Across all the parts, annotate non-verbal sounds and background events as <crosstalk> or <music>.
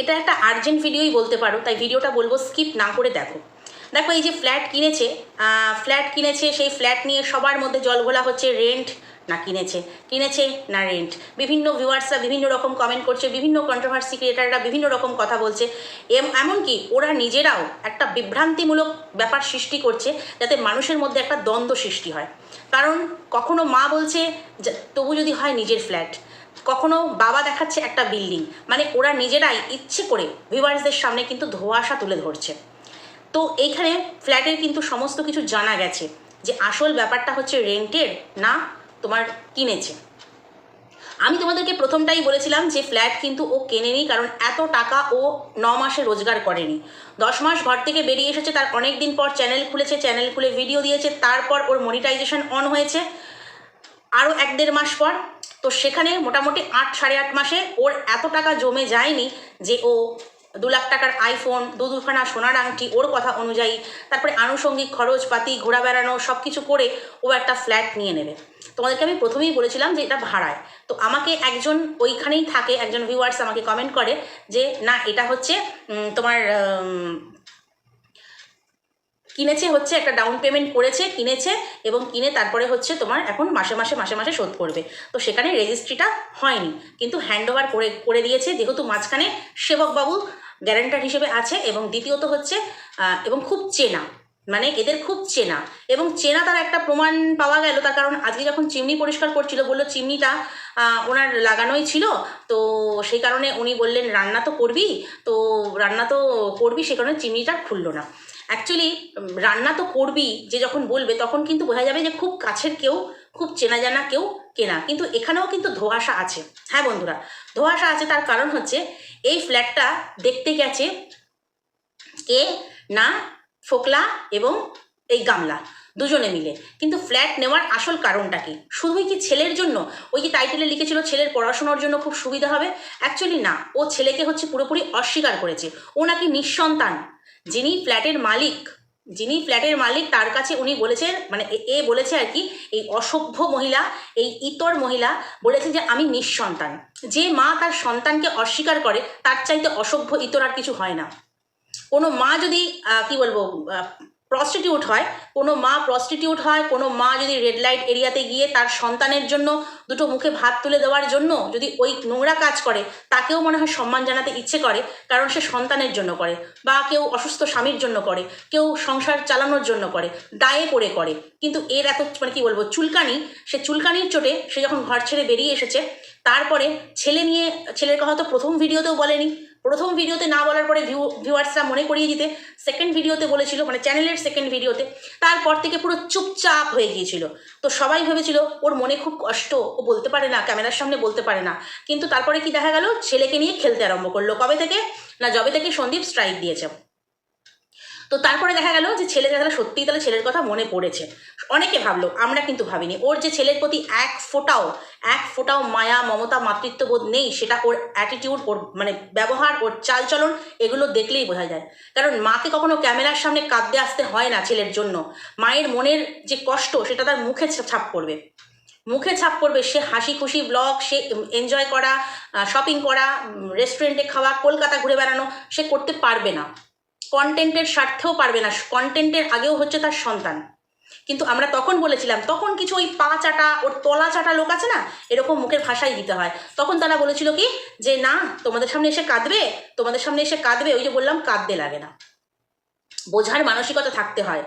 এটা একটা আর্জেন্ট ভিডিওই বলতে পারো, তাই ভিডিওটা বলব স্কিপ না করে দেখো। দেখো এই যে ফ্ল্যাট কিনেছে ফ্ল্যাট কিনেছে, সেই ফ্ল্যাট নিয়ে সবার মধ্যে জল ঘোলা হচ্ছে রেন্ট না কিনেছে কিনেছে না রেন্ট বিভিন্ন ভিউয়ার্সরা বিভিন্ন রকম কমেন্ট করছে, বিভিন্ন কন্ট্রোভার্সি ক্রিয়েটাররা বিভিন্ন রকম কথা বলছে। এম- এমনকি ওরা নিজেরাও একটা বিভ্রান্তিমূলক ব্যাপার সৃষ্টি করছে, যাতে মানুষের মধ্যে একটা দ্বন্দ্ব সৃষ্টি হয়। কারণ কখনো মা বলছে তবু যদি হয় নিজের ফ্ল্যাট কখনো বাবা দেখাচ্ছে একটা বিল্ডিং মানে ওরা নিজেরাই ইচ্ছে করে ভিউয়ার্সদের সামনে কিন্তু ধোঁয়াশা তুলে ধরছে। তো এইখানে ফ্ল্যাটের কিন্তু সমস্ত কিছু জানা গেছে যে আসল ব্যাপারটা হচ্ছে রেন্টের না তোমার কিনেছে। আমি তোমাদেরকে প্রথমটাই বলেছিলাম যে ফ্ল্যাট কিন্তু ও কেনেনি কারণ এত টাকা ও ন মাসে রোজগার করেনি। দশ মাস ঘর থেকে বেরিয়ে এসেছে, তার অনেক দিন পর চ্যানেল খুলেছে চ্যানেল খুলে ভিডিও দিয়েছে, তারপর ওর মনিটাইজেশন অন হয়েছে। আরও এক দেড় মাস পর তো সেখানে মোটামুটি আট, সাড়ে আট মাসে ওর এত টাকা জমে যায়নি যে ও দু লাখ টাকার আইফোন দু দুখানা সোনার আংটি, ওর কথা অনুযায়ী তারপরে আনুষঙ্গিক খরচপাতি, ঘোরা বেড়ানো সব কিছু করে ও একটা ফ্ল্যাট নিয়ে নেবে। তোমাদেরকে আমি প্রথমেই বলেছিলাম যে এটা ভাড়ায়। তো আমাকে একজন ওইখানেই থাকে, একজন ভিউয়ার্স আমাকে কমেন্ট করে যে, না, এটা হচ্ছে তোমার কিনেছে হচ্ছে, একটা ডাউন পেমেন্ট করেছে, কিনেছে এবং কিনে তারপরে হচ্ছে তোমার এখন মাসে মাসে মাসে মাসে শোধ করবে। তো সেখানে রেজিস্ট্রিটা হয়নি। কিন্তু হ্যান্ড ওভার করে করে দিয়েছে, যেহেতু মাঝখানে সেবকবাবু গ্যারেন্টার হিসেবে আছে এবং দ্বিতীয়ত হচ্ছে এবং খুব চেনা। মানে এদের খুব চেনা। এবং চেনা তার একটা প্রমাণ পাওয়া গেল, তার কারণ আজকে যখন চিমনি পরিষ্কার করছিল, বলল চিমনিটা ওনার লাগানোই ছিল। তো সেই কারণে উনি বললেন, রান্না তো করবি? তো রান্না তো করবি, সে কারণে চিমনিটা খুললো না। অ্যাকচুয়ালি রান্না তো করবি, যে যখন বলবে তখন কিন্তু বোঝা যাবে যে খুব কাছের কেউ, খুব চেনা জানা কেউ কেনা। কিন্তু এখানেও কিন্তু ধোঁয়াশা আছে। হ্যাঁ বন্ধুরা, ধোঁয়াশা আছে তার কারণ হচ্ছে এই ফ্ল্যাটটা দেখতে গেছে কে? না, ফোকলা এবং এই গামলা, দুজনে মিলে। কিন্তু ফ্ল্যাট নেওয়ার আসল কারণটা কি? শুধুই কি ছেলের জন্য? ওই যে টাইটেলে লিখেছিল, ছেলের পড়াশোনার জন্য খুব সুবিধা হবে। অ্যাকচুয়ালি না, ও ছেলেকে হচ্ছে পুরোপুরি অস্বীকার করেছে। ও নাকি নিঃসন্তান। যিনি ফ্ল্যাটের মালিক, যিনি ফ্ল্যাটের মালিক, তার কাছে উনি বলেছেন মানে এ- বলেছে আর কি, এই অসভ্য মহিলা, এই ইতর মহিলা বলেছে যে আমি নিঃসন্তান। যে মা তার সন্তানকে অস্বীকার করে, তার চাইতে অসভ্য ইতর আর কিছু হয় না। কোনো মা যদি কি বলব প্রস্টিটিউট হয়। কোনো মা প্রস্টিটিউট হয়, কোনো মা যদি রেড লাইট এরিয়াতে গিয়ে তার সন্তানের জন্য দুটো মুখে ভাত তুলে দেওয়ার জন্য যদি ওই নোংরা কাজ করে, তাকেও মনে হয় সম্মান জানাতে ইচ্ছে করে, কারণ সে সন্তানের জন্য করে বা কেউ অসুস্থ স্বামীর জন্য করে, কেউ সংসার চালানোর জন্য করে, দায়ে পড়ে করে। কিন্তু এর এত মানে কি বলব, চুলকানি, সে চুলকানির চোটে সে যখন ঘর ছেড়ে বেরিয়ে এসেছে, তারপরে ছেলে নিয়ে, ছেলের কথা তো প্রথম ভিডিওতেও বলেনি প্রথম ভিডিওতে না বলার পরে ভিউ ভিউয়ার্সরা মনে করিয়ে দিতে সেকেন্ড ভিডিওতে বলেছিল মানে চ্যানেলের সেকেন্ড ভিডিওতে, তারপর থেকে পুরো চুপচাপ হয়ে গিয়েছিল। তো সবাই ভেবেছিল, ওর মনে খুব কষ্ট, ও বলতে পারে না, ক্যামেরার সামনে বলতে পারে না। কিন্তু তারপরে কি দেখা গেল? ছেলেকে নিয়ে খেলতে আরম্ভ করল। কবে থেকে? না, যবে থেকে সন্দীপ স্ট্রাইক দিয়েছে। তো তারপরে দেখা গেল যে ছেলে দেখা গেলো সত্যিই তাহলে ছেলের কথা মনে পড়েছে। অনেকে ভাবলো, আমরা কিন্তু ভাবিনি। ওর যে ছেলের প্রতি এক ফোটাও এক ফোটাও মায়া, মমতা, মাতৃত্ববোধ নেই, সেটা ওর অ্যাটিটিউড ওর মানে ব্যবহার, ওর চালচলন, এগুলো দেখলেই বোঝা যায়। কারণ মাকে কখনো ক্যামেরার সামনে কাঁদতে আসতে হয় না ছেলের জন্য। মায়ের মনের যে কষ্ট, সেটা তার মুখে ছাপ পড়বে। মুখে ছাপ পড়বে সে হাসি খুশি ব্লগ সে এনজয় করা শপিং করা রেস্টুরেন্টে খাওয়া, কলকাতা ঘুরে বেড়ানো, সে করতে পারবে না। কন্টেন্টের স্বার্থেও পারবে না কন্টেন্টের আগেও হচ্ছে তার সন্তান। কিন্তু আমরা তখন বলেছিলাম, তখন কিছু ওই পা চাটা, ওর তলা চাটা লোক আছে না, এরকম মুখের ভাষাই দিতে হয়। তখন তারা বলেছিল কি, যে না, তোমাদের সামনে এসে কাঁদবে, তোমাদের সামনে এসে কাঁদবে, ওই যে বললাম, কাঁদতে লাগে না। বোঝার মানসিকতা থাকতে হয়।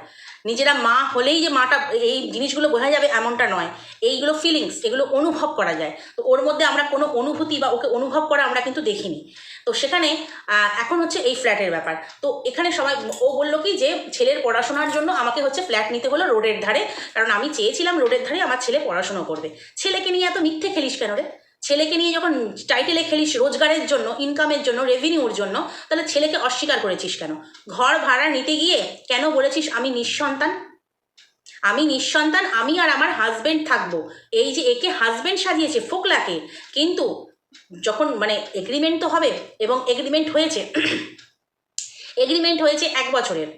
নিজেরা মা হলেই যে মাটা, এই জিনিসগুলো বোঝা যাবে এমনটা নয়। এইগুলো ফিলিংস এগুলো অনুভব করা যায়। তো ওর মধ্যে আমরা কোনো অনুভূতি বা ওকে অনুভব করা আমরা কিন্তু দেখিনি। তো সেখানে এখন হচ্ছে এই ফ্ল্যাটের ব্যাপার। তো এখানে সবাই, ও বলল কি যে, ছেলের পড়াশোনার জন্য আমাকে হচ্ছে ফ্ল্যাট নিতে হলো রোডের ধারে। কারণ আমি চেয়েছিলাম রোডের ধারে আমার ছেলে পড়াশোনা করবে। ছেলেকে নিয়ে এত মিথ্যে খেলিস কেন রে? ছেলেকে নিয়ে যখন টাইটেলে খেলিস রোজগারের জন্য ইনকামের জন্য রেভিনিউর জন্য, তাহলে ছেলেকে অস্বীকার করেছিস কেন? ঘর ভাড়া নিতে গিয়ে কেন বলেছিস আমি নিঃসন্তান? আমি নিঃসন্তান, আমি আর আমার হাজবেন্ড থাকব। এই যে একে হাজবেন্ড সাজিয়েছে ফোকলাকে, কিন্তু যখন মানে এগ্রিমেন্ট তো হবে এবং এগ্রিমেন্ট হয়েছে এগ্রিমেন্ট হয়েছে এক বছরের।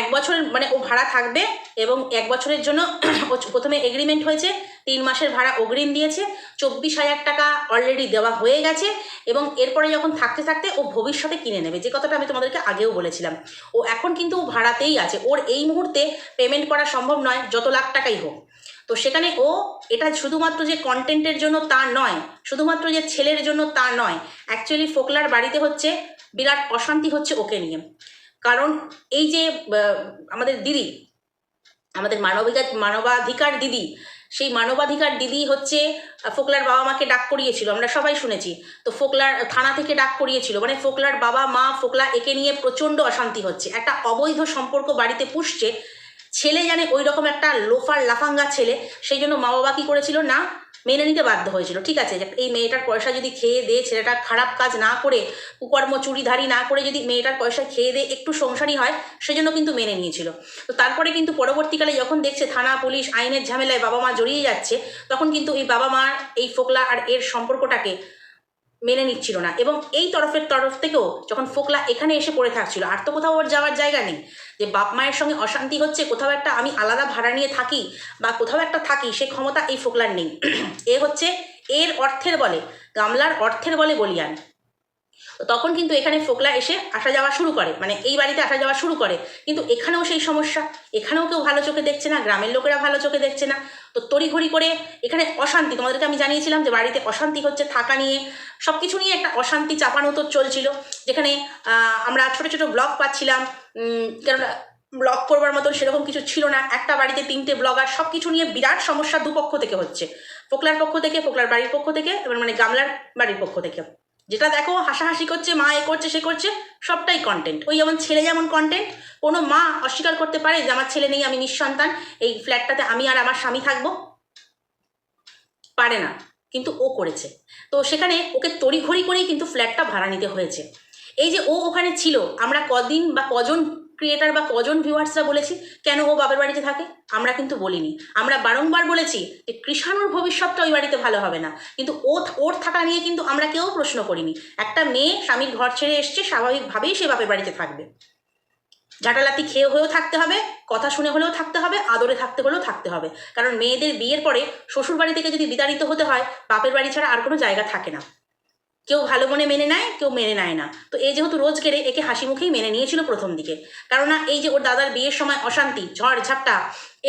এক বছর মানে ও ভাড়া থাকবে এবং এক বছরের জন্য প্রথমে এগ্রিমেন্ট হয়েছে তিন মাসের ভাড়া অগ্রিম দিয়েছে, চব্বিশ হাজার টাকা অলরেডি দেওয়া হয়ে গেছে এবং এরপরে যখন থাকতে থাকতে ও ভবিষ্যতে কিনে নেবে, যে কথাটা আমি তোমাদেরকে আগেও বলেছিলাম। ও এখন কিন্তু ভাড়াতেই আছে, ওর এই মুহূর্তে পেমেন্ট করা সম্ভব নয়, যত লাখ টাকাই হোক। তো সেখানে ও এটা শুধুমাত্র যে কন্টেন্টের জন্য তা নয়, শুধুমাত্র যে ছেলের জন্য তা নয় অ্যাকচুয়ালি ফোকলার বাড়িতে হচ্ছে বিরাট অশান্তি হচ্ছে ওকে নিয়ে। কারণ এই যে আমাদের দিদি, আমাদের মানবিকা, মানবাধিকার দিদি সেই মানবাধিকার দিদি হচ্ছে ফোকলার বাবা মাকে ডাক করিয়েছিল, আমরা সবাই শুনেছি। তো ফোকলার থানা থেকে ডাক করিয়েছিল মানে ফোকলার বাবা, মা, ফোকলা একে নিয়ে প্রচণ্ড অশান্তি হচ্ছে। একটা অবৈধ সম্পর্ক বাড়িতে পুষছে, ছেলে জানে ওই রকম একটা লোফার লাফাঙ্গা ছেলে, সেই জন্য মা বাবা কি করেছিল? না মেনে নিতে বাধ্য হয়েছিল। ঠিক আছে? এই মেয়েটার পয়সা যদি খেয়ে দে, ছেলেটা খারাপ কাজ না করে, কুকর্ম চুরিধারি না করে যদি মেয়েটার পয়সা খেয়ে দে, একটু সংসারী হয়, সেজন্য কিন্তু মেনে নিয়েছিল। তো তারপরে কিন্তু পরবর্তীকালে যখন দেখছে থানা, পুলিশ আইনের ঝামেলায় বাবা মা জড়িয়ে যাচ্ছে, তখন কিন্তু এই বাবা মার এই ফোকলা আর এর সম্পর্কটাকে মেনে নিচ্ছিল না। এবং এই তরফের তরফ থেকেও যখন ফোকলা এখানে এসে পড়ে থাকছিল, আর তো কোথাও ওর যাওয়ার জায়গা নেই, যে বাপ মায়ের সঙ্গে অশান্তি হচ্ছে, কোথাও একটা আমি আলাদা ভাড়া নিয়ে থাকি বা কোথাও একটা থাকি, সে ক্ষমতা এই ফোকলার নেই। <clears throat> এ হচ্ছে এর অর্থের বলে, গামলার অর্থের বলে বলিয়ান তো তখন কিন্তু এখানে ফোকলা এসে আসা যাওয়া শুরু করে মানে এই বাড়িতে আসা যাওয়া শুরু করে। কিন্তু এখানেও সেই সমস্যা, এখানেও কেউ ভালো চোখে দেখছে না, গ্রামের লোকেরা ভালো চোখে দেখছে না। তো তড়িঘড়ি করে এখানে অশান্তি, তোমাদেরকে আমি জানিয়েছিলাম যে বাড়িতে অশান্তি হচ্ছে, থাকা নিয়ে সব কিছু নিয়ে একটা অশান্তি চাপানো তো চলছিল। যেখানে আমরা ছোট ছোট ব্লগ পাচ্ছিলাম কেননা ব্লগ করবার মতন সেরকম কিছু ছিল না। একটা বাড়িতে তিনটে ব্লগার সব কিছু নিয়ে বিরাট সমস্যা দুপক্ষ থেকে হচ্ছে। ফোকলার পক্ষ থেকে, ফোকলার বাড়ির পক্ষ থেকে, এবার মানে গামলার বাড়ির পক্ষ থেকে। যেটা দেখো হাসাহাসি করছে, মা এ করছে, সে করছে, সবটাই কন্টেন্ট ওই যেমন ছেলে যেমন কন্টেন্ট কোনো মা অস্বীকার করতে পারে যে আমার ছেলে নেই, আমি নিঃসন্তান, এই ফ্ল্যাটটাতে আমি আর আমার স্বামী থাকব। পারে না, কিন্তু ও করেছে। তো সেখানে ওকে তড়িঘড়ি করেই কিন্তু ফ্ল্যাটটা ভাড়া নিতে হয়েছে। এই যে ও ওখানে ছিল, আমরা কদিন বা কজন ক্রিয়েটার বা কজন ভিউয়ার্সরা বলেছি, কেন ও বাবার বাড়িতে থাকে? আমরা কিন্তু বলিনি। আমরা বারংবার বলেছি যে কৃষাণুর ভবিষ্যৎটা ওই বাড়িতে ভালো হবে না। কিন্তু ও ওর থাকা নিয়ে কিন্তু আমরা কেউ প্রশ্ন করিনি। একটা মেয়ে স্বামীর ঘর ছেড়ে এসছে, স্বাভাবিকভাবেই সে বাপের বাড়িতে থাকবে। ঝাঁটালাতি খেয়ে হয়েও থাকতে হবে, কথা শুনে হলেও থাকতে হবে, আদরে থাকতে হলেও থাকতে হবে। কারণ মেয়েদের বিয়ের পরে শ্বশুর বাড়ি থেকে যদি বিতাড়িত হতে হয়, বাপের বাড়ি ছাড়া আর কোনো জায়গা থাকে না। কেউ ভালো মনে মেনে নেয়, কেউ মেনে নেয় না। তো এই যেহেতু রোজ কেড়ে একে হাসি মুখেই মেনে নিয়েছিল প্রথম দিকে। কেননা এই যে ওর দাদার বিয়ের সময় অশান্তি, ঝড় ঝাপটা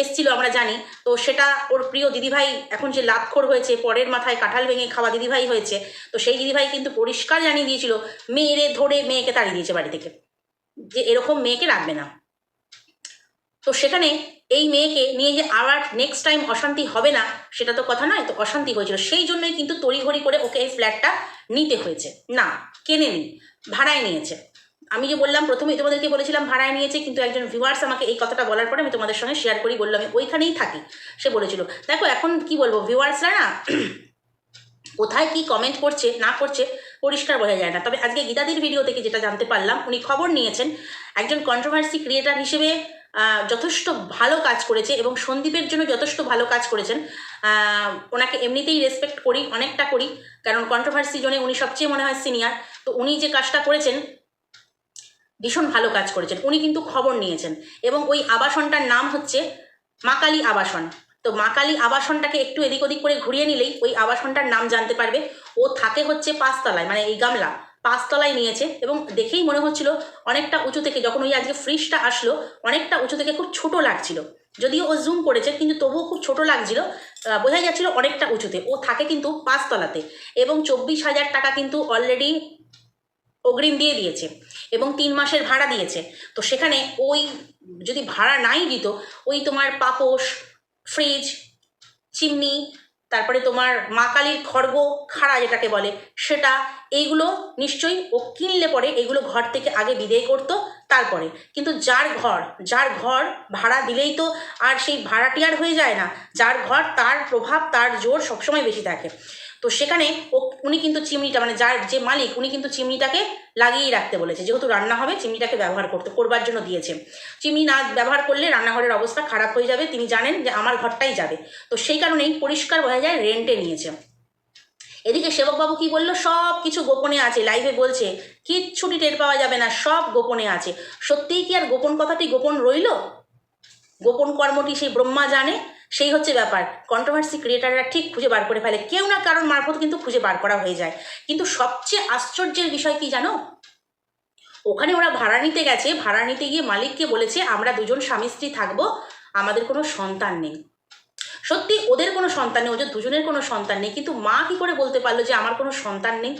এসছিল আমরা জানি। তো সেটা ওর প্রিয় দিদিভাই এখন যে লাভখোর হয়েছে, পরের মাথায় কাঁঠাল ভেঙে খাওয়া দিদিভাই হয়েছে, তো সেই দিদিভাই কিন্তু পরিষ্কার জানিয়ে দিয়েছিল মেয়েরে ধরে মেয়েকে তাড়িয়ে দিয়েছে বাড়ি থেকে। যে এরকম মেয়েকে রাখবে না। তো সেখানে এই মেয়েকে নিয়ে যে আবার নেক্সট টাইম অশান্তি হবে না, সেটা তো কথা নয়, তো অশান্তি হয়েছিল। সেই জন্যই কিন্তু তড়িঘড়ি করে ওকে এই ফ্ল্যাটটা নিতে হয়েছে। না, কেনে নি, ভাড়ায় নিয়েছে। আমি যে বললাম প্রথমে তোমাদেরকে বলেছিলাম ভাড়ায় নিয়েছে, কিন্তু একজন ভিউয়ার্স আমাকে এই কথাটা বলার পরে আমি তোমাদের সঙ্গে শেয়ার করি বললাম আমি ওইখানেই থাকি, সে বলেছিল। দেখো, এখন কি বলব ভিউয়ার্সরা না <clears throat> কোথায় কি কমেন্ট করছে, না করছে, পরিষ্কার বোঝা যায় না। তবে আজকে গীতাদির ভিডিও থেকে যেটা জানতে পারলাম, উনি খবর নিয়েছেন, একজন কন্ট্রোভার্সি ক্রিয়েটার হিসেবে যথেষ্ট ভালো কাজ করেছে এবং সন্দীপের জন্য যথেষ্ট ভালো কাজ করেছেন। ওনাকে এমনিতেই রেসপেক্ট করি, অনেকটা করি, কারণ কন্ট্রোভার্সি জনে উনি সবচেয়ে মনে হয় সিনিয়র তো উনি যে কাজটা করেছেন, ভীষণ ভালো কাজ করেছেন। উনি কিন্তু খবর নিয়েছেন। এবং ওই আবাসনটার নাম হচ্ছে মাকালি আবাসন। তো মাকালি আবাসনটাকে একটু এদিক ওদিক করে ঘুরিয়ে নিলেই ওই আবাসনটার নাম জানতে পারবে। ও থাকে হচ্ছে পাঁচতলায় মানে এই গামলা। পাঁচতলায় নিয়েছে এবং দেখেই মনে হচ্ছিল অনেকটা উঁচু থেকে যখন ওই আজকে ফ্রিজটা আসলো অনেকটা উঁচু থেকে খুব ছোট লাগছিল। যদিও ও জুম করেছে কিন্তু তবুও খুব ছোট লাগছিল। আহ, বোঝা যাচ্ছিল অনেকটা উঁচুতে। ও থাকে কিন্তু পাঁচতলাতে এবং চব্বিশ হাজার টাকা কিন্তু অলরেডি অগ্রিম দিয়ে দিয়েছে এবং তিন মাসের ভাড়া দিয়েছে। তো সেখানে ওই যদি ভাড়া নাই দিত ওই তোমার পাপোশ ফ্রিজ চিমনি তারপরে তোমার মা কালীর খড়গ খাড়া যেটাকে বলে, সেটা এইগুলো নিশ্চয়ই ও কিনলে পরে এগুলো ঘর থেকে আগে বিদেয় করতো তারপরে। কিন্তু যার ঘর যার ঘর ভাড়া দিলেই তো আর সেই ভাড়াটি আর হয়ে যায় না। যার ঘর তার প্রভাব, তার জোর সবসময় বেশি থাকে। তো সেখানে ও, উনি কিন্তু চিমনিটা মানে যার যে মালিক, উনি কিন্তু চিমনিটাকে লাগিয়েই রাখতে বলেছে। যেহেতু রান্না হবে, চিমনিটাকে ব্যবহার করতে, করবার জন্য দিয়েছে। চিমনি না ব্যবহার করলে রান্নাঘরের অবস্থা খারাপ হয়ে যাবে। তিনি জানেন যে আমার ঘরটাই যাবে। তো সেই কারণেই পরিষ্কার বোঝা যায় রেন্টে নিয়েছে। এদিকে সেবকবাবু কি বলল? সব কিছু গোপনে আছে। লাইভে বলছে, কিচ্ছুটি টের পাওয়া যাবে না, সব গোপনে আছে। সত্যিই কি আর গোপন কথাটি গোপন রইল? গোপন কর্মটি সেই ব্রহ্মা জানে। সেই হচ্ছে ব্যাপার। কন্ট্রোভার্সি ক্রিয়েটাররা ঠিক খুঁজে বার করে ফেলে। কেউ না কারণ মারফত কিন্তু খুঁজে বার করা হয়ে যায়। কিন্তু সবচেয়ে আশ্চর্যের বিষয় কি জানো? ওখানে ওরা ভাড়া নিতে গেছে। ভাড়া নিতে গিয়ে মালিককে বলেছে, আমরা দুজন স্বামী স্ত্রী থাকব। আমাদের কোনো সন্তান নেই। সত্যি, ওদের কোনো সন্তান নেই, ওদের দুজনের কোনো সন্তান নেই। কিন্তু মা কি করে বলতে পারল যে, আমার কোনো সন্তান নেই?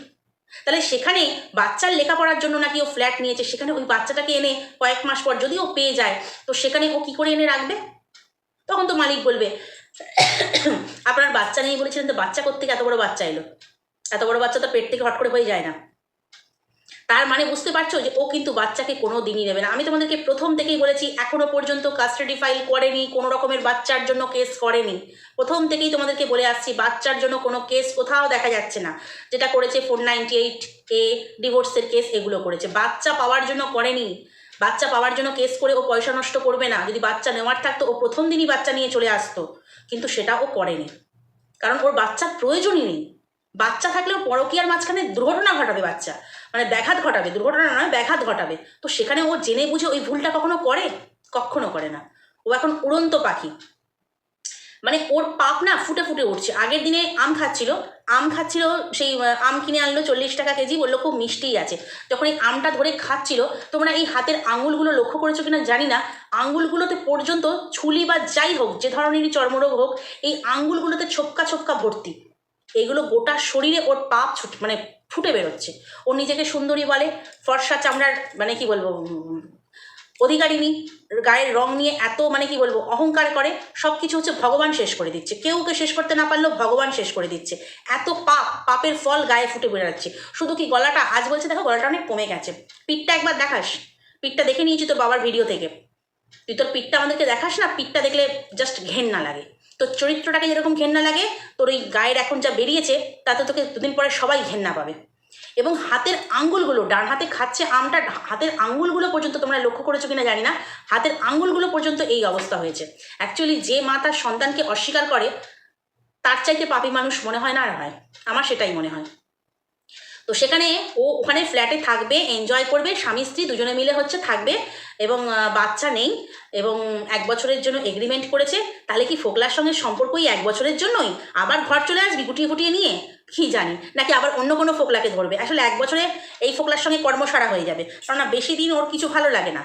তাহলে সেখানে বাচ্চার লেখাপড়ার জন্য নাকি ও ফ্ল্যাট নিয়েছে? সেখানে ওই বাচ্চাটাকে এনে কয়েক মাস পর যদি ও পেয়ে যায়, তো সেখানে ও কি করে এনে রাখবে? তখন তো মালিক বলবে, আপনার বাচ্চা নেই বলেছিলেন তো বাচ্চা করতে এত বড় বাচ্চা এলো। এত বড় বাচ্চা তো পেট থেকে হট করে হয়ে যায় না। তার মানে বুঝতে পারছ যে ও কিন্তু বাচ্চাকে কোনো দিনই নেবে না। আমি তোমাদেরকে প্রথম থেকেই বলেছি, এখনও পর্যন্ত কাস্টাডি ফাইল করেনি, কোনো রকমের বাচ্চার জন্য কেস করেনি। প্রথম থেকেই তোমাদেরকে বলে আসছি, বাচ্চার জন্য কোনো কেস কোথাও দেখা যাচ্ছে না। যেটা করেছে ফোর নাইনটি এইট এ ডিভোর্সের কেস এগুলো করেছে। বাচ্চা পাওয়ার জন্য করেনি। বাচ্চা পাওয়ার জন্য কেস করে ও পয়সা নষ্ট করবে না। যদি বাচ্চা নেওয়ার থাকতো, ও প্রথম দিনই বাচ্চা নিয়ে চলে আসতো। কিন্তু সেটা ও করেনি। কারণ ওর বাচ্চার প্রয়োজনই নেই। বাচ্চা থাকলেও পরকিয়ার মাঝখানে দুর্ঘটনা ঘটাবে বাচ্চা। মানে ব্যাঘাত ঘটাবে। দুর্ঘটনা নয়, ব্যাঘাত ঘটাবে। তো সেখানে ও জেনে বুঝে ওই ভুলটা কখনো করে? কখনো করে না। ও এখন উড়ন্ত পাখি। মানে ওর পাপ না ফুটে ফুটে উঠছে। আগের দিনে আম খাচ্ছিল আম খাচ্ছিল সেই আম কিনে আনলো চল্লিশ টাকা কেজি, বলল খুব মিষ্টিই আছে। যখন এই আমটা ধরে খাচ্ছিল, তোমরা এই হাতের আঙুলগুলো লক্ষ্য করেছ কিনা জানি না। আঙুলগুলোতে পর্যন্ত ছুলি বা যাই হোক, যে ধরনেরই চর্মরোগ হোক, এই আঙুলগুলোতে ছোপকা ছোপকা ভর্তি। এগুলো গোটা শরীরে ওর পাপ ছুট মানে ফুটে বেরোচ্ছে। ও নিজেকে সুন্দরী বলে, ফর্সা চামড়ার মানে কি বলব অধিকারিণী গায়ের রং নিয়ে এত মানে কি বলব, অহংকার করে সব কিছু হচ্ছে ভগবান শেষ করে দিচ্ছে। কেউ কে শেষ করতে না পারলেও ভগবান শেষ করে দিচ্ছে। এত পাপ, পাপের ফল গায়ে ফুটে বেরোচ্ছে শুধু কি গলাটা আজ বলছে? দেখো গলাটা অনেক কমে গেছে। পিঠটা একবার দেখাস। পিঠটা দেখে নিয়েছি তোর বাবার ভিডিও থেকে। তুই তোর পিঠটা আমাদেরকে দেখাস না? পিঠটা দেখলে জাস্ট ঘেন্না লাগে। তোর চরিত্রটাকে যেরকম ঘেন্না লাগে, তোর ওই গায়ের এখন যা বেরিয়েছে, তাতে তোকে দুদিন পরে সবাই ঘেন্না পাবে। এবং হাতের আঙ্গুলগুলো, ডান হাতে খাচ্ছে আমটা হাতের আঙ্গুলগুলো পর্যন্ত তোমরা লক্ষ্য করেছ কিনা জানি না, হাতের আঙ্গুলগুলো পর্যন্ত এই অবস্থা হয়েছে। অ্যাকচুয়ালি যে মা তার সন্তানকে অস্বীকার করে, তার চাইতে পাপি মানুষ মনে হয় না আর হয়। আমার সেটাই মনে হয়। তো সেখানে ও ওখানে ফ্ল্যাটে থাকবে এনজয় করবে স্বামী স্ত্রী দুজনে মিলে হচ্ছে থাকবে, এবং বাচ্চা নেই। এবং এক বছরের জন্য এগ্রিমেন্ট করেছে, তাহলে কি ফোকলার সঙ্গে সম্পর্কই এক বছরের জন্যই? আবার ঘর চলে আসবি গুটিয়ে ফুটিয়ে নিয়ে? কি জানি, নাকি আবার অন্য কোনো ফোকলাকে ধরবে? আসলে এক বছরে এই ফোকলার সঙ্গে কর্মসারা হয়ে যাবে। কেননা বেশি দিন ওর কিছু ভালো লাগে না।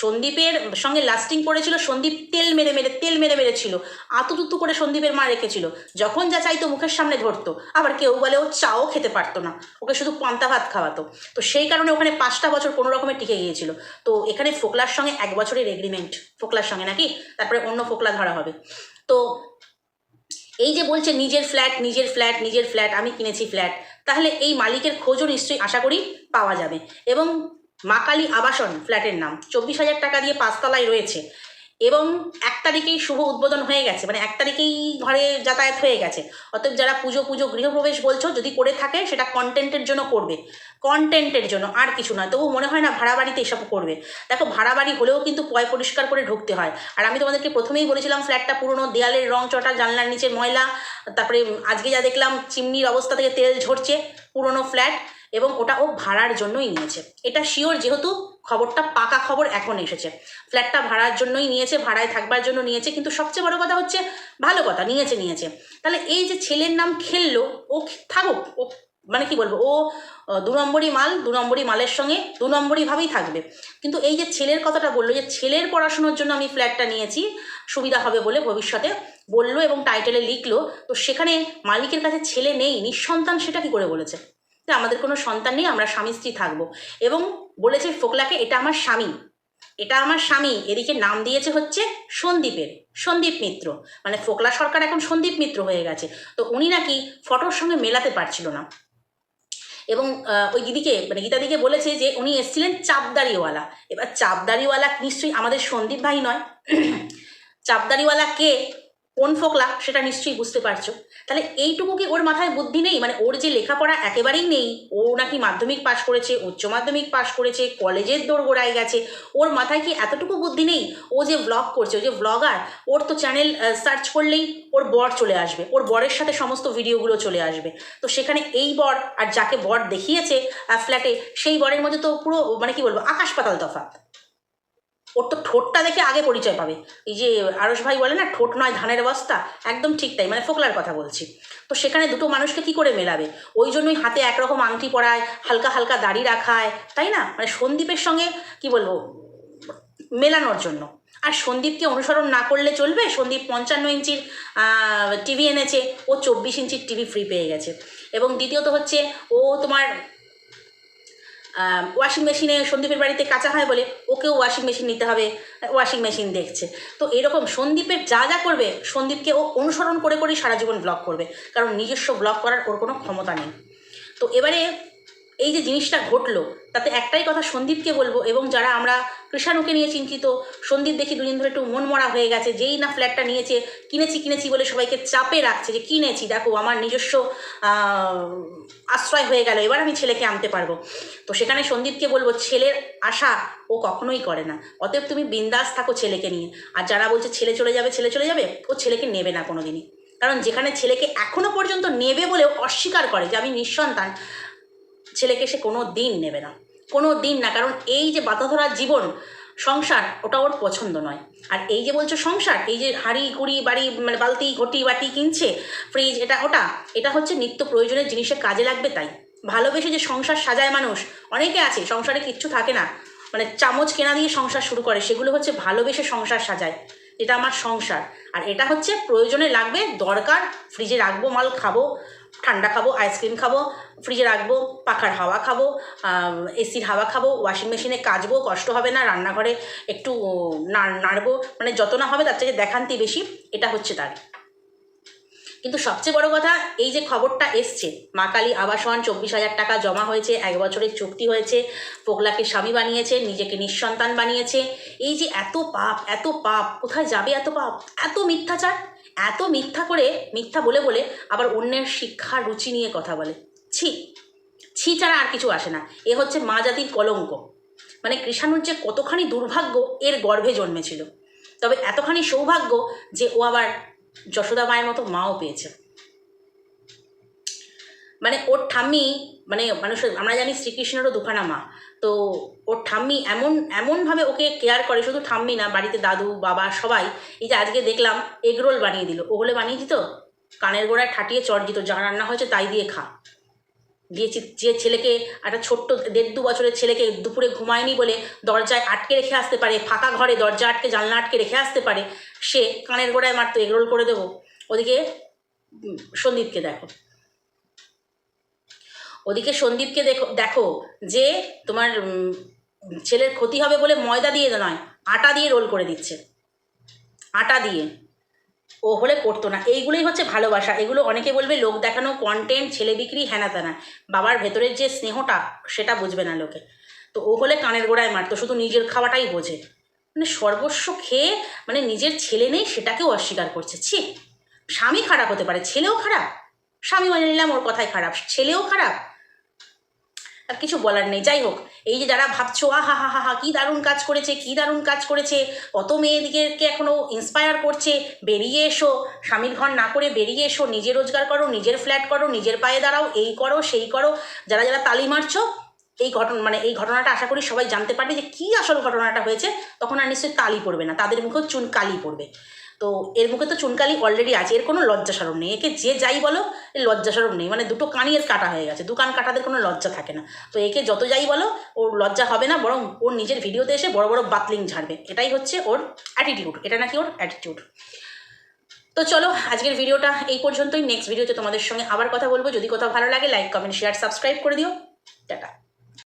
সন্দীপের সঙ্গে লাস্টিং করেছিল, সন্দীপ তেল মেরে মেরে, তেল মেরে মেরেছিল আতুতুতু করে সন্দীপের মা রেখেছিল। যখন যা চাইতো মুখের সামনে ধরতো। আবার কেউ বলে ও চাও খেতে পারতো না। ওকে শুধু পান্তা ভাত খাওয়াতো। তো সেই কারণে ওখানে পাঁচটা বছর কোনো রকমের টিকে গিয়েছিল। তো এখানে ফোকলার সঙ্গে এক বছরের এগ্রিমেন্ট ফোকলার সঙ্গে নাকি? তারপরে অন্য ফোকলা ধরা হবে। তো এই যে বলছে নিজের ফ্ল্যাট নিজের ফ্ল্যাট নিজের ফ্ল্যাট আমি কিনেছি ফ্ল্যাট তাহলে এই মালিকের খোঁজও নিশ্চয়ই আশা করি পাওয়া যাবে। এবং মা কালী আবাসন ফ্ল্যাটের নাম, চব্বিশ হাজার টাকা দিয়ে পাঁচতলায় রয়েছে। এবং এক তারিখেই শুভ উদ্বোধন হয়ে গেছে মানে এক তারিখেই ঘরে যাতায়াত হয়ে গেছে। অতএব যারা পুজো পুজো, গৃহপ্রবেশ বলছো, যদি করে থাকে, সেটা কন্টেন্টের জন্য করবে। কন্টেন্টের জন্য, আর কিছু নয়। তবু মনে হয় না ভাড়া বাড়িতে এসব করবে। দেখো, ভাড়া বাড়ি হলেও কিন্তু পয় পরিষ্কার করে ঢুকতে হয়। আর আমি তোমাদেরকে প্রথমেই বলেছিলাম ফ্ল্যাটটা পুরনো, দেয়ালের রং চটা, জানলার নিচে ময়লা, তারপরে আজকে যা দেখলাম, চিমনির অবস্থা থেকে তেল ঝরছে, পুরনো ফ্ল্যাট এবং ওটা ও ভাড়ার জন্যই নিয়েছে। এটা শিওর যেহেতু খবরটা পাকা খবর এখন এসেছে। ফ্ল্যাটটা ভাড়ার জন্যই নিয়েছে, ভাড়ায় থাকবার জন্য নিয়েছে, কিন্তু সবচেয়ে বড় কথা হচ্ছে, ভালো কথা, নিয়েছে নিয়েছে। তাহলে এই যে ছেলের নাম খেললো, ও থাকুক, ও মানে কি বলব, ও দু নম্বরই মাল, দু নম্বরই মালের সঙ্গে দু নম্বরইভাবেই থাকবে। কিন্তু এই যে ছেলের কথাটা বলল, যে ছেলের পড়াশোনার জন্য আমি ফ্ল্যাটটা নিয়েছি, সুবিধা হবে বলে ভবিষ্যতে বলল এবং টাইটেলে লিখলো, তো সেখানে মালিকের কাছে ছেলে নেই, নিঃসন্তান সেটা কি করে বলেছে? যে আমাদের কোনো সন্তান নেই, আমরা স্বামী স্ত্রী থাকব। এবং বলেছে ফোকলাকে, এটা আমার স্বামী, এটা আমার স্বামী, এদিকে নাম দিয়েছে হচ্ছে সন্দীপের, সন্দীপ মিত্র। মানে ফোকলা সরকার এখন সন্দীপ মিত্র হয়ে গেছে। তো উনি নাকি ফটোর সঙ্গে মেলাতে পারছিল না। এবং ওই দিদিকে মানে গীতাদিকে বলেছে যে উনি এসেছিলেন চাপদারিওয়ালা। এবার চাপদারিওয়ালা নিশ্চয়ই আমাদের সন্দীপ ভাই নয়। চাপদারিওয়ালা কে? কোন ফোকলা সেটা নিশ্চয়ই বুঝতে পারছ। তাহলে এইটুকু কি ওর মাথায় বুদ্ধি নেই? মানে ওর যে লেখাপড়া একেবারেই নেই, ও নাকি মাধ্যমিক পাশ করেছে, উচ্চ মাধ্যমিক পাশ করেছে, কলেজের দৌড় গোড়ায় গেছে, ওর মাথায় কি এতটুকু বুদ্ধি নেই? ও যে ব্লগ করছে, ও যে ব্লগার ওর তো চ্যানেল সার্চ করলেই ওর বর চলে আসবে, ওর বরের সাথে সমস্ত ভিডিওগুলো চলে আসবে। তো সেখানে এই বর আর যাকে বর দেখিয়েছে ফ্ল্যাটে সেই বরের মধ্যে তো পুরো মানে কি বলব, আকাশ পাতাল তফাৎ। ওর তো ঠোঁটটা দেখে আগে পরিচয় পাবে। এই যে আরস ভাই বলে না, ঠোঁট নয়, ধানের বস্তা? একদম ঠিক তাই মানে ফোকলার কথা বলছি। তো সেখানে দুটো মানুষকে কি করে মেলাবে? ওই জন্যই হাতে একরকম আংটি পরায়, হালকা হালকা দাড়ি রাখায়, তাই না? মানে সন্দীপের সঙ্গে, কি বলব, মেলানোর জন্য। আর সন্দীপকে অনুসরণ না করলে চলবে? সন্দীপ পঞ্চান্ন ইঞ্চির টিভি এনেছে, ও চব্বিশ ইঞ্চির টিভি ফ্রি পেয়ে গেছে। এবং দ্বিতীয়ত হচ্ছে, ও তোমার ওয়াশিং মেশিনে সন্দীপের বাড়িতে কাঁচা হয় বলে ওকেও ওয়াশিং মেশিন নিতে হবে ওয়াশিং মেশিন দেখছে। তো এরকম সন্দীপের যা যা করবে, সন্দীপকে ও অনুসরণ করে করেই সারা জীবন ব্লগ করবে, কারণ নিজস্ব ব্লগ করার ওর কোনো ক্ষমতা নেই। তো এবারে এই যে জিনিসটা ঘটলো তাতে একটাই কথা সন্দীপকে বলব, এবং যারা আমরা কৃষাণুকে নিয়ে চিন্তিত, সন্দীপ দেখি দুদিন ধরে একটু মন মরা হয়ে গেছে, যেই না ফ্ল্যাটটা নিয়েছে, কিনেছি কিনেছি বলে সবাইকে চাপে রাখছে যে কিনেছি, দেখো আমার নিজস্ব আশ্রয় হয়ে গেল, এবার আমি ছেলেকে আনতে পারব। তো সেখানে সন্দীপকে বলব, ছেলের আশা ও কখনোই করে না। অতএব তুমি বিন্দাস থাকো ছেলেকে নিয়ে। আর যারা বলছে ছেলে চলে যাবে, ছেলে চলে যাবে, ও ছেলেকে নেবে না কোনো দিনই কারণ যেখানে ছেলেকে এখনও পর্যন্ত নেবে বলেও অস্বীকার করে যে আমি নিঃসন্তান ছেলেকে সে কোনো দিন নেবে না। কোনো দিন না, কারণ এই যে বাধা ধরার জীবন, সংসার, ওটা ওর পছন্দ নয়। আর এই যে বলছো সংসার, এই যে হাঁড়ি, কুড়ি, বাড়ি মানে বালতি, ঘটি, বাটি কিনছে ফ্রিজ এটা ওটা, এটা হচ্ছে নিত্য প্রয়োজনের জিনিসে কাজে লাগবে তাই। ভালোবেসে যে সংসার সাজায় মানুষ, অনেকে আছে, সংসারে কিচ্ছু থাকে না। মানে চামচ কেনা দিয়ে সংসার শুরু করে, সেগুলো হচ্ছে ভালোবেসে সংসার সাজায়। এটা আমার সংসার। আর এটা হচ্ছে প্রয়োজনে লাগবে, দরকার ফ্রিজে রাখব, মাল খাব ঠান্ডা খাব আইসক্রিম খাব ফ্রিজে রাখব, পাখার হাওয়া খাব এসির হাওয়া খাব ওয়াশিং মেশিনে কাচবো, কষ্ট হবে না, রান্নাঘরে একটু নাড়- নাড়বো মানে যত না হবে তার থেকে দেখান্তি বেশি, এটা হচ্ছে তার। কিন্তু সবচেয়ে বড় কথা, এই যে খবরটা এসছে, মা কালী আবাসন, চব্বিশ হাজার টাকা জমা হয়েছে, এক বছরের চুক্তি হয়েছে পোগলাকে স্বামী বানিয়েছে, নিজেকে নিঃসন্তান বানিয়েছে, এই যে এত পাপ এত পাপ, কোথায় যাবে এত পাপ? এত মিথ্যাচার এত মিথ্যা করে, মিথ্যা বলে বলে আবার অন্যের শিক্ষা রুচি নিয়ে কথা বলে। ছি ছি ছাড়া আর কিছু আসে না। এ হচ্ছে মা জাতির কলঙ্ক। মানে কৃষাণুর যে কতখানি দুর্ভাগ্য, এর গর্ভে জন্মেছিল। তবে এতখানি সৌভাগ্য যে ও আবার যশোদা মায়ের মতো মাও পেয়েছে। মানে ওর ঠাম্মি মানে মানুষের, আমরা জানি শ্রীকৃষ্ণেরও দুখানা মা। তো ওর ঠাম্মি এমন, এমনভাবে ওকে কেয়ার করে, শুধু ঠাম্মি না, বাড়িতে দাদু, বাবা, সবাই। এই যে আজকে দেখলাম এগরোল বানিয়ে দিল। ও হলে বানিয়ে দিত? কানের গোড়ায় ঠাটিয়ে চট দিত, যা রান্না হয়েছে তাই দিয়ে খা। দিয়েছি যে ছেলেকে, একটা ছোট্ট দেড় দু বছরের ছেলেকে দুপুরে ঘুমায়নি বলে দরজায় আটকে রেখে আসতে পারে, ফাঁকা ঘরে দরজা আটকে জানলা আটকে রেখে আসতে পারে, সে কানের গোড়ায় মারতো এগরোল করে দেবো। ওদিকে সন্দীপকে দেখো। ওদিকে সন্দীপকে দেখো দেখো যে তোমার ছেলের ক্ষতি হবে বলে ময়দা দিয়ে নয়, আটা দিয়ে রোল করে দিচ্ছে। আটা দিয়ে। ও হলে করতো না। এইগুলোই হচ্ছে ভালোবাসা। এগুলো অনেকে বলবে লোক দেখানো কন্টেন্ট ছেলে বিক্রি হ্যানা ত্যানা বাবার ভেতরের যে স্নেহটা, সেটা বুঝবে না লোকে। তো ও হলে কানের গোড়ায় মারতো, শুধু নিজের খাওয়াটাই বোঝে। মানে সর্বস্ব খেয়ে মানে নিজের ছেলে নেই, সেটাকেও অস্বীকার করছে। ছি, স্বামী খারাপ হতে পারে, ছেলেও খারাপ। স্বামী মানে নিলাম ওর কথাই খারাপ। ছেলেও খারাপ। আর কিছু বলার নেই। যাই হোক, এই যে যারা ভাবছ, আহা, হা হা হা, কী দারুণ কাজ করেছে, কী দারুণ কাজ করেছে, কত মেয়েদিকে এখনও ইন্সপায়ার করছে, বেরিয়ে এসো, স্বামীর ঘর না করে বেরিয়ে এসো, নিজে রোজগার করো, নিজের ফ্ল্যাট করো, নিজের পায়ে দাঁড়াও, এই করো, সেই করো। যারা যারা তালি মারছো, এই ঘটনা মানে এই ঘটনাটা আশা করি সবাই জানতে পারবে যে কী আসল ঘটনাটা হয়েছে, তখন আর নিশ্চয়ই তালি পড়বে না, তাদের মুখেও চুন কালি পড়বে। তো এর মুখে তো চুনকালি অলরেডি আছে, এর কোনো লজ্জা সরম নেই। একে যে যাই বলো, এর লজ্জা সরম নেই। মানে দুটো কানই এর কাটা হয়ে গেছে, দু কান কাটাদের কোনো লজ্জা থাকে না। তো একে যত যাই বলো, ওর লজ্জা হবে না, বরং ওর নিজের ভিডিওতে এসে বড় বড় বাতলিং ঝাড়বে। এটাই হচ্ছে ওর অ্যাটিটিউড এটা নাকি ওর অ্যাটিটিউড তো চলো, আজকের ভিডিওটা এই পর্যন্তই। নেক্সট ভিডিওতে তোমাদের সঙ্গে আবার কথা বলব। যদি কোথাও ভালো লাগে লাইক কমেন্ট শেয়ার সাবস্ক্রাইব করে দিও।